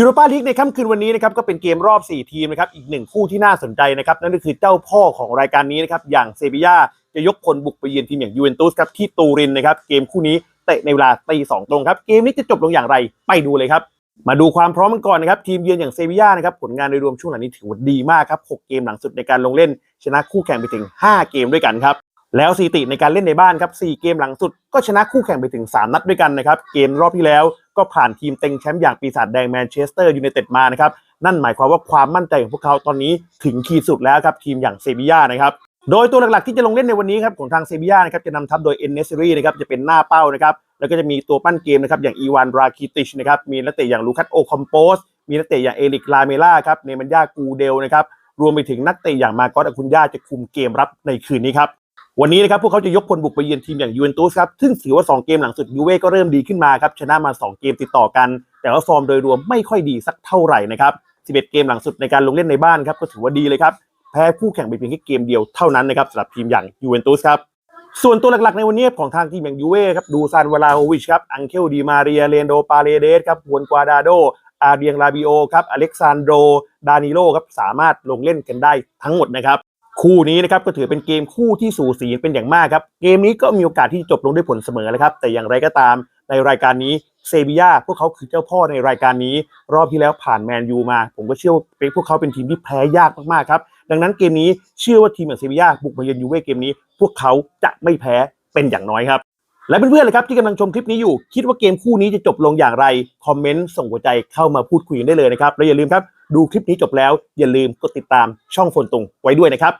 ยูโรปาลีกในค่ำคืนวันนี้นะครับก็เป็นเกมรอบ 4 ทีมนะครับอีกหนึ่งคู่ที่น่าสนใจนะครับนั่นก็คือเจ้าพ่อของรายการนี้นะครับอย่างเซบียาจะยกคนบุกไปเยือนทีมอย่างยูเวนตุสครับที่ตูรินนะครับเกมคู่นี้เตะในเวลาตีสองตรงครับเกมนี้จะจบลงอย่างไรไปดูเลยครับ มาดูความพร้อมกันก่อนนะครับทีมเยือนอย่างเซบียานะครับผลงานโดยรวมช่วงหลังนี้ถือว่าดีมากครับ6เกมหลังสุดในการลงเล่น ชนะคู่แข่งไปถึง 5 เกมด้วยกันครับ แล้วสถิติในการเล่นในบ้านครับ4เกมหลังสุดก็ชนะคู่แข่งไปถึง 3 นัดด้วยกันนะครับเกมรอบที่แล้วก็ผ่านทีมเต็งแชมป์อย่างปีศาจแดงแมนเชสเตอร์ยูไนเต็ดมานะครับนั่นหมายความว่าความมั่นใจของพวกเขาตอนนี้ถึงขีดสุดแล้วครับทีมอย่างเซบียานะครับโดยตัวหลักๆที่จะลงเล่นในวันนี้ครับของทางเซบียานะครับจะนำทัพโดยเอนเนสรีนะครับจะเป็นหน้าเป้านะครับแล้วก็จะมีตัวปั้นเกมนะครับอย่างอีวานราคิติชนะครับมีนักเตะอย่างลูคัสโอคอมโปสมีนักเตะอย่างเอริกลาเมล่าครับเนมันยากูเดลนะครับรวมไปถึงนักเตะอย่างมาโกอสอคุนยาจะคุมเกมรับในคืนนี้ครับ วันนี้นะครับพวกเขาจะยกพลบุกไปเยือนทีมอย่างยูเวนตุสครับซึ่งถือว่า 2 เกมหลังสุดยูเว่ก็เริ่มดีขึ้นมาครับชนะมา 2 เกมติดต่อกัน แต่ว่าฟอร์มโดยรวมไม่ค่อยดีสักเท่าไหร่นะครับ 11 เกมหลังสุดในการลงเล่นในบ้านครับก็ถือว่าดีเลยครับแพ้คู่แข่งไปเพียงแค่เกมเดียวเท่านั้นนะครับสำหรับทีมอย่างยูเวนตุสครับส่วนตัวหลักๆในวันนี้ของทางทีมอย่างยูเว่ครับดูซานวลาโฮวิชครับอังเคลดีมาเรียเลนโดปาเลเดสครับฮวนกวาดาโดอาเบียงลาบิโอครับอเล็กซานโดดานิโลครับสามารถลงเล่นกันได้ทั้งหมดนะครับ คู่นี้นะครับก็ถือเป็นเกมคู่ที่สูสีเป็นอย่างมากครับ เกมนี้ก็มีโอกาสที่จบลงด้วยผลเสมอแล้วครับ แต่อย่างไรก็ตามในรายการนี้เซบียาพวกเขาคือเจ้าพ่อในรายการนี้ รอบที่แล้วผ่านแมนยูมา ผมก็เชื่อว่าเป็นพวกเขาเป็นทีมที่แพ้ยากมากๆครับ ดังนั้นเกมนี้เชื่อว่าทีมอย่างเซบียาบุกมาเยือนยูเว่เกมนี้ พวกเขาจะไม่แพ้เป็นอย่างน้อยครับ และเพื่อนๆเลยครับที่กำลังชมคลิปนี้อยู่ คิดว่าเกมคู่นี้จะจบลงอย่างไร คอมเมนต์ส่งหัวใจเข้ามาพูดคุยกันได้เลยนะครับ และอย่าลืมครับ ดูคลิปนี้จบแล้ว อย่าลืมกดติดตามช่องฝนตุงไว้ด้วยนะครับ